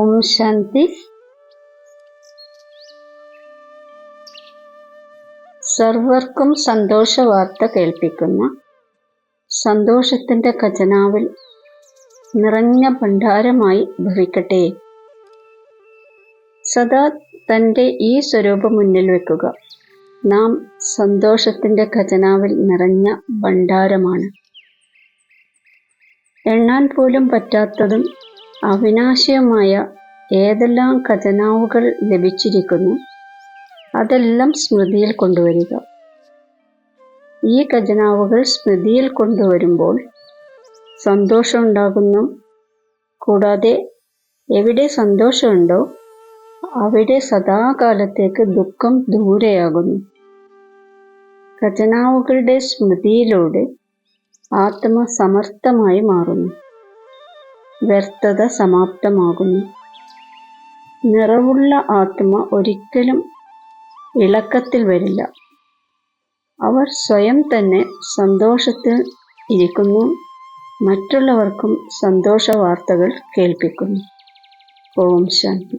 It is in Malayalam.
ഓം ശാന്തി. സർവർക്കും സന്തോഷ വാർത്ത കേൾപ്പിക്കുന്ന സന്തോഷത്തിന്റെ ഖജനാവിൽ നിറഞ്ഞ ഭണ്ഡാരമായി ഭവിക്കട്ടെ. സദാ തന്റെ ഈ സ്വരൂപം മുന്നിൽ വെക്കുക. നാം സന്തോഷത്തിന്റെ ഖജനാവിൽ നിറഞ്ഞ ഭണ്ഡാരമാണ്. എണ്ണാൻ പോലും പറ്റാത്തതും അവിനാശിയുമായ ഏതെല്ലാം ഖജനാവുകൾ ലഭിച്ചിരിക്കുന്നു അതെല്ലാം സ്മൃതിയിൽ കൊണ്ടുവരിക. ഈ ഖജനാവുകൾ സ്മൃതിയിൽ കൊണ്ടുവരുമ്പോൾ സന്തോഷമുണ്ടാകുന്നു. കൂടാതെ എവിടെ സന്തോഷമുണ്ടോ അവിടെ സദാകാലത്തേക്ക് ദുഃഖം ദൂരെയാകുന്നു. ഖജനാവുകളുടെ സ്മൃതിയിലൂടെ ആത്മ സമർത്ഥമായി മാറുന്നു. വ്യർത്ഥത സമാപ്തമാകുന്നു. നിറവുള്ള ആത്മ ഒരിക്കലും ഇളക്കത്തിൽ വരില്ല. അവർ സ്വയം തന്നെ സന്തോഷത്തിൽ ഇരിക്കുന്നു. മറ്റുള്ളവർക്കും സന്തോഷ വാർത്തകൾ കേൾപ്പിക്കുന്നു. ഓം ശാന്തി.